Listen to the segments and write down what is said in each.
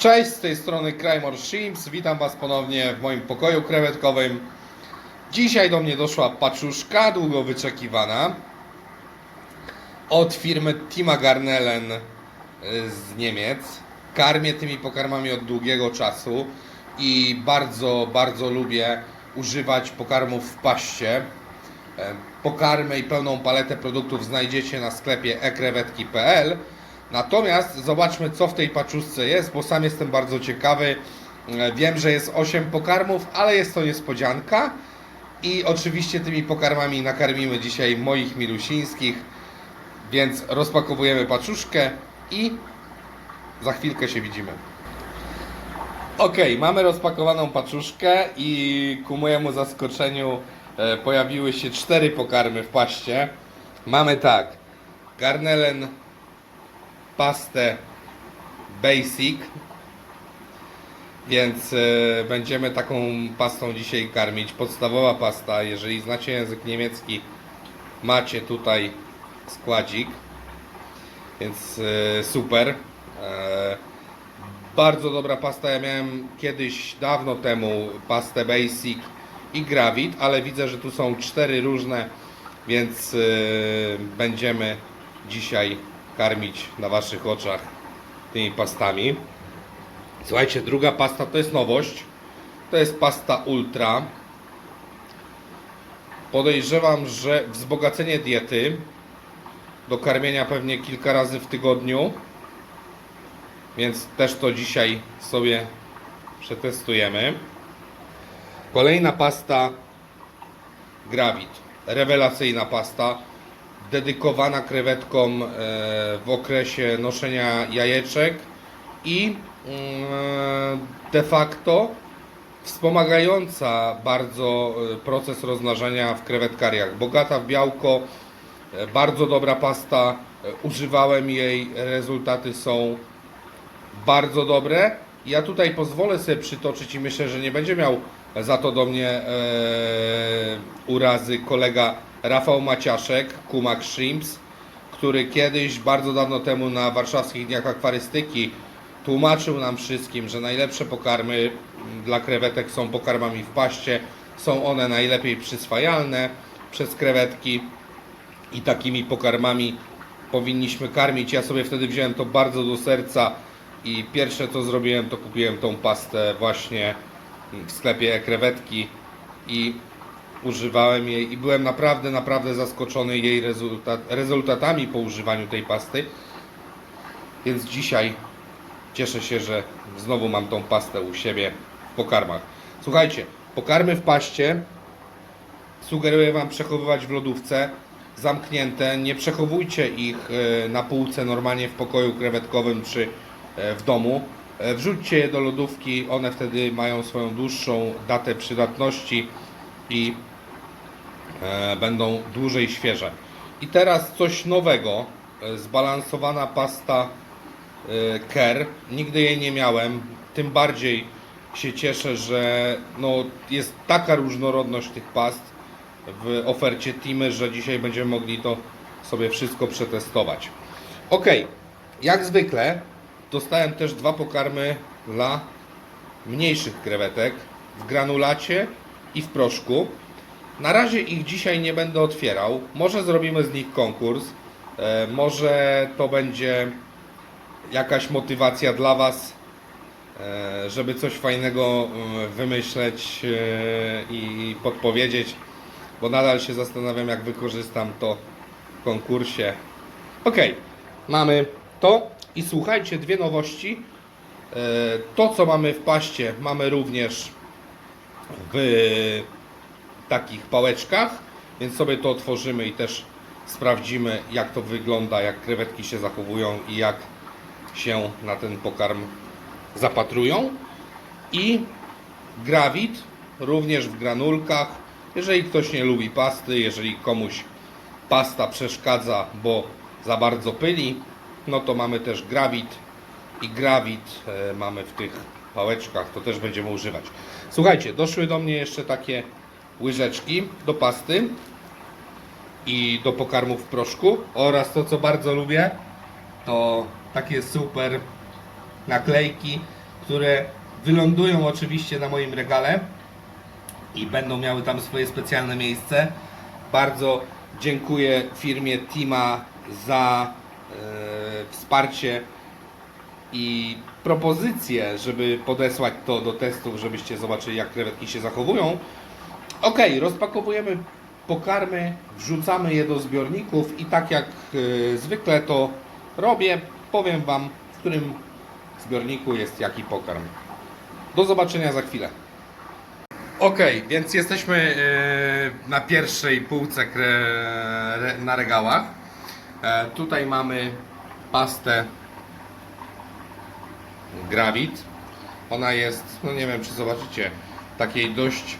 Cześć, z tej strony Krymor Shrimps. Witam Was ponownie w moim pokoju krewetkowym. Dzisiaj do mnie doszła paczuszka, długo wyczekiwana. Od firmy Tima Garnelen y, z Niemiec. Karmię tymi pokarmami od długiego czasu i bardzo, bardzo lubię używać pokarmów w paście. E, Pokarmy i pełną paletę produktów znajdziecie na sklepie ekrewetki.pl. Natomiast zobaczmy, co w tej paczuszce jest, bo sam jestem bardzo ciekawy. E, Wiem, że jest 8 pokarmów, ale jest to niespodzianka. I oczywiście tymi pokarmami nakarmimy dzisiaj moich milusińskich. Więc rozpakowujemy paczuszkę i za chwilkę się widzimy. Ok, mamy rozpakowaną paczuszkę i ku mojemu zaskoczeniu e, pojawiły się cztery pokarmy w paście. Mamy tak, garnelen pastę basic, więc e, będziemy taką pastą dzisiaj karmić. Podstawowa pasta, jeżeli znacie język niemiecki, macie tutaj składzik, więc e, super. E, bardzo dobra pasta. Ja miałem kiedyś, dawno temu, pastę Basic i Gravit, ale widzę, że tu są cztery różne, więc będziemy dzisiaj karmić na Waszych oczach tymi pastami. Słuchajcie, druga pasta to jest nowość. To jest pasta Ultra. Podejrzewam, że wzbogacenie diety do karmienia pewnie kilka razy w tygodniu. Więc też to dzisiaj sobie przetestujemy. Kolejna pasta Gravit. Rewelacyjna pasta. Dedykowana krewetkom e, w okresie noszenia jajeczek i mm, de facto wspomagająca bardzo e, proces rozmnażania w krewetkariach. Bogata w białko, e, bardzo dobra pasta. E, Używałem jej, rezultaty są bardzo dobre. Ja tutaj pozwolę sobie przytoczyć i myślę, że nie będzie miał za to do mnie e, urazy kolega Rafał Maciaszek, Kumak Shrimps, który kiedyś, bardzo dawno temu na warszawskich dniach akwarystyki tłumaczył nam wszystkim, że najlepsze pokarmy dla krewetek są pokarmami w paście. Są one najlepiej przyswajalne przez krewetki i takimi pokarmami powinniśmy karmić. Ja sobie wtedy wziąłem to bardzo do serca i pierwsze co zrobiłem to kupiłem tą pastę właśnie w sklepie krewetki i używałem jej i byłem naprawdę, naprawdę zaskoczony jej rezultat, rezultatami po używaniu tej pasty. Więc dzisiaj cieszę się, że znowu mam tą pastę u siebie w pokarmach. Słuchajcie, pokarmy w paście sugeruję Wam przechowywać w lodówce zamknięte. Nie przechowujcie ich e, na półce normalnie w pokoju krewetkowym czy e, w domu. E, Wrzućcie je do lodówki, one wtedy mają swoją dłuższą datę przydatności i będą dłużej świeże. I teraz coś nowego, e, zbalansowana pasta e, Ker. Nigdy jej nie miałem, tym bardziej się cieszę, że no, jest taka różnorodność tych past w ofercie Teamy, że dzisiaj będziemy mogli to sobie wszystko przetestować. Ok, jak zwykle dostałem też dwa pokarmy dla mniejszych krewetek w granulacie i w proszku. Na razie ich dzisiaj nie będę otwierał. Może zrobimy z nich konkurs. E, może to będzie jakaś motywacja dla Was, e, żeby coś fajnego mm, wymyśleć e, i podpowiedzieć, bo nadal się zastanawiam, jak wykorzystam to w konkursie. Ok, mamy to i słuchajcie, dwie nowości. E, To, co mamy w paście, mamy również w takich pałeczkach, więc sobie to otworzymy i też sprawdzimy, jak to wygląda, jak krewetki się zachowują i jak się na ten pokarm zapatrują. I grawit również w granulkach. Jeżeli ktoś nie lubi pasty, jeżeli komuś pasta przeszkadza, bo za bardzo pyli, no to mamy też grawit i grawit e, mamy w tych pałeczkach, to też będziemy używać. Słuchajcie, doszły do mnie jeszcze takie łyżeczki do pasty i do pokarmów w proszku oraz to, co bardzo lubię, to takie super naklejki które wylądują oczywiście na moim regale i będą miały tam swoje specjalne miejsce. Bardzo dziękuję firmie Tima za e, wsparcie i propozycję, żeby podesłać to do testów, żebyście zobaczyli jak krewetki się zachowują. Ok, rozpakowujemy pokarmy, wrzucamy je do zbiorników i tak jak e, zwykle to robię, powiem Wam, w którym zbiorniku jest jaki pokarm. Do zobaczenia za chwilę. Ok, więc jesteśmy e, na pierwszej półce na regałach. E, tutaj mamy pastę Gravit. Ona jest, no nie wiem czy zobaczycie, takiej dość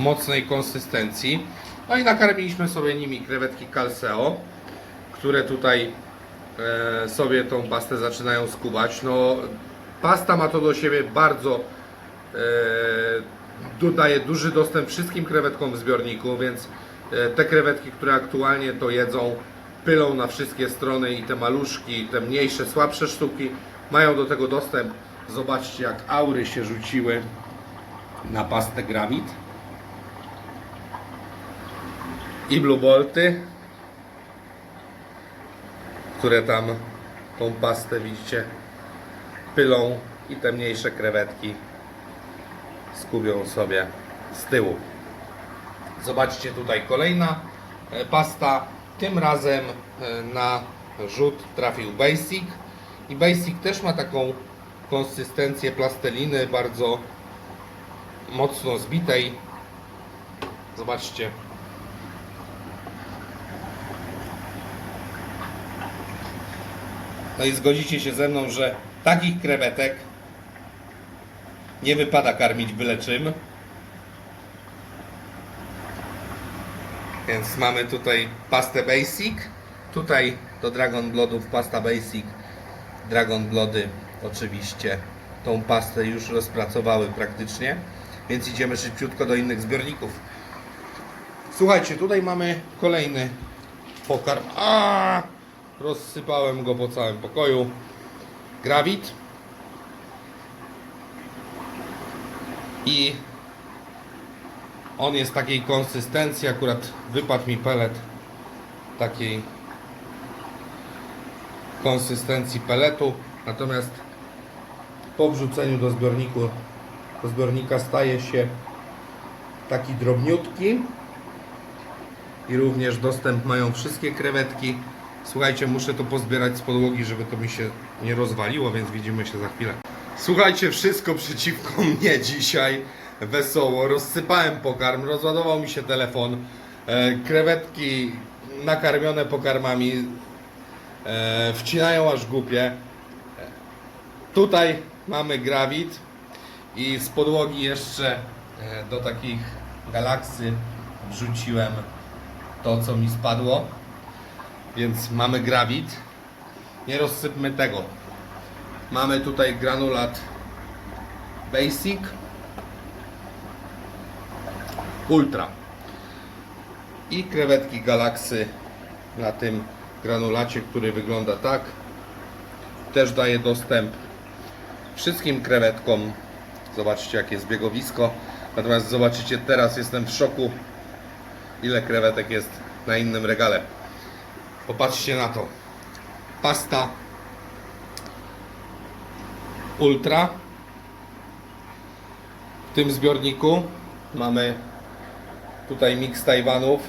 mocnej konsystencji. No i nakarmiliśmy sobie nimi krewetki Calseo, które tutaj e, sobie tą pastę zaczynają skubać. No, pasta ma to do siebie bardzo e, du- daje duży dostęp wszystkim krewetkom w zbiorniku, więc e, te krewetki, które aktualnie to jedzą, pylą na wszystkie strony i te maluszki, te mniejsze, słabsze sztuki mają do tego dostęp. Zobaczcie jak aury się rzuciły na pastę Gravit i Blue Bolty, które tam tą pastę widzicie pylą i te mniejsze krewetki skubią sobie z tyłu. Zobaczcie tutaj kolejna e, pasta. Tym razem e, na rzut trafił Basic. I Basic też ma taką konsystencję plasteliny, bardzo mocno zbitej. Zobaczcie. No i zgodzicie się ze mną, że takich krewetek nie wypada karmić byle czym. Więc mamy tutaj pastę Basic. Tutaj do Dragon Bloodów pasta Basic. Dragon Bloody oczywiście tą pastę już rozpracowały praktycznie. Więc idziemy szybciutko do innych zbiorników. Słuchajcie, tutaj mamy kolejny pokarm. A, rozsypałem go po całym pokoju. Gravit. I on jest takiej konsystencji, akurat wypadł mi pelet takiej konsystencji peletu, natomiast po wrzuceniu do zbiorniku do zbiornika staje się taki drobniutki i również dostęp mają wszystkie krewetki. Słuchajcie, muszę to pozbierać z podłogi, żeby to mi się nie rozwaliło, więc widzimy się za chwilę. Słuchajcie, wszystko przeciwko mnie dzisiaj. Wesoło. Rozsypałem pokarm, rozładował mi się telefon. E, krewetki nakarmione pokarmami e, wcinają aż głupie. E, tutaj mamy grawit i z podłogi jeszcze do takich galaksy wrzuciłem to, co mi spadło. Więc mamy grawit. Nie rozsypmy tego. Mamy tutaj granulat Basic Ultra i krewetki Galaxy na tym granulacie, który wygląda tak. Też daje dostęp wszystkim krewetkom. Zobaczcie jakie jest biegowisko. Natomiast zobaczycie teraz jestem w szoku ile krewetek jest na innym regale. Popatrzcie na to. Pasta Ultra. W tym zbiorniku mamy tutaj miks Tajwanów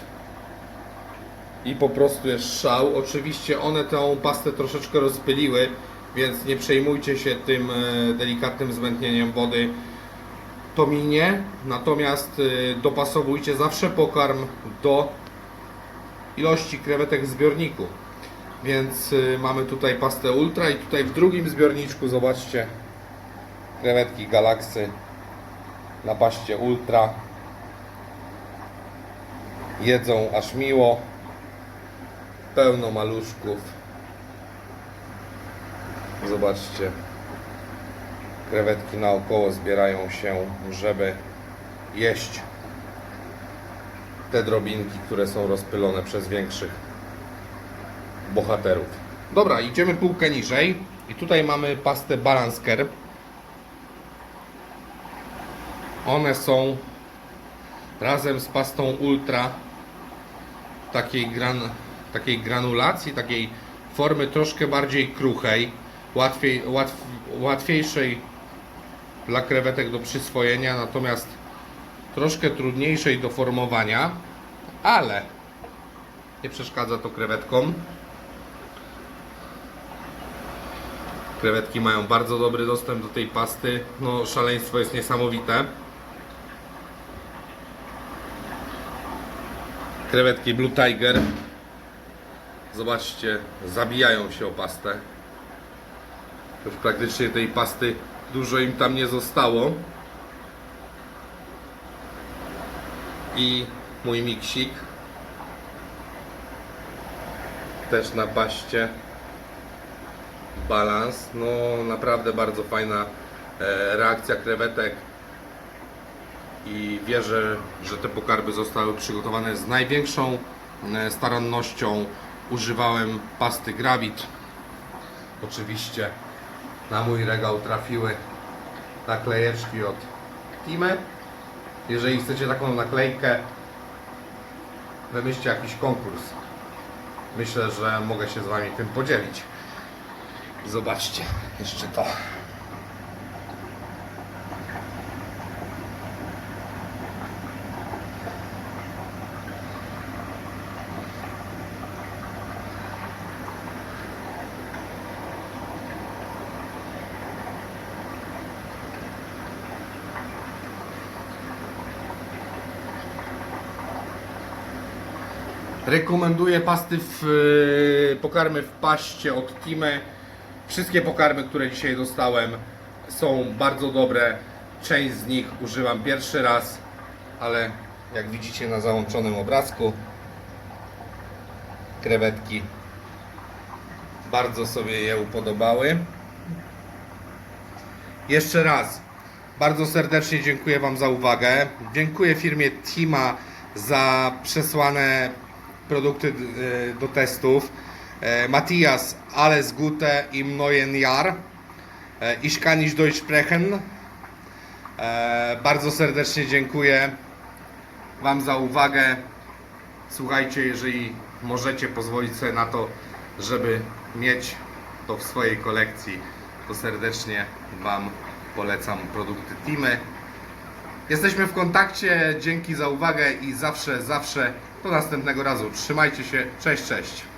i po prostu jest szał. Oczywiście one tę pastę troszeczkę rozpyliły, więc nie przejmujcie się tym e, delikatnym zmętnieniem wody. To minie, natomiast e, dopasowujcie zawsze pokarm do ilości krewetek w zbiorniku. Więc y, mamy tutaj pastę Ultra i tutaj w drugim zbiorniczku zobaczcie krewetki Galaksy na paście Ultra. Jedzą aż miło. Pełno maluszków. Zobaczcie. Krewetki naokoło zbierają się, żeby jeść te drobinki, które są rozpylone przez większych bohaterów. Dobra, idziemy półkę niżej i tutaj mamy pastę Balansker. One są razem z pastą Ultra takiej, gran, takiej granulacji, takiej formy troszkę bardziej kruchej, łatwiej, łatw, łatwiejszej dla krewetek do przyswojenia, natomiast troszkę trudniejszej do formowania, ale nie przeszkadza to krewetkom. Krewetki mają bardzo dobry dostęp do tej pasty. No, szaleństwo jest niesamowite. Krewetki Blue Tiger. Zobaczcie, zabijają się o pastę. Już praktycznie tej pasty dużo im tam nie zostało. I mój miksik. Też na paście. Balans. No naprawdę bardzo fajna e, reakcja krewetek. I wierzę, że te pokarmy zostały przygotowane z największą e, starannością. Używałem pasty Gravit. Oczywiście na mój regał trafiły naklejeczki od Time. Jeżeli chcecie taką naklejkę, wymyślcie jakiś konkurs. Myślę, że mogę się z Wami tym podzielić. Zobaczcie jeszcze to. Rekomenduję pasty w y, pokarmy w paście od Time. Wszystkie pokarmy, które dzisiaj dostałem są bardzo dobre. Część z nich używam pierwszy raz, ale jak widzicie na załączonym obrazku krewetki bardzo sobie je upodobały. Jeszcze raz bardzo serdecznie dziękuję Wam za uwagę. Dziękuję firmie Tima za przesłane produkty y, do testów. E, Matthias, alles Gute im neuen Jahr. E, Ich kann nicht Deutsch sprechen. E, Bardzo serdecznie dziękuję Wam za uwagę. Słuchajcie, jeżeli możecie pozwolić sobie na to, żeby mieć to w swojej kolekcji, to serdecznie Wam polecam produkty Timy. Jesteśmy w kontakcie. Dzięki za uwagę i zawsze, zawsze do następnego razu. Trzymajcie się. Cześć, cześć.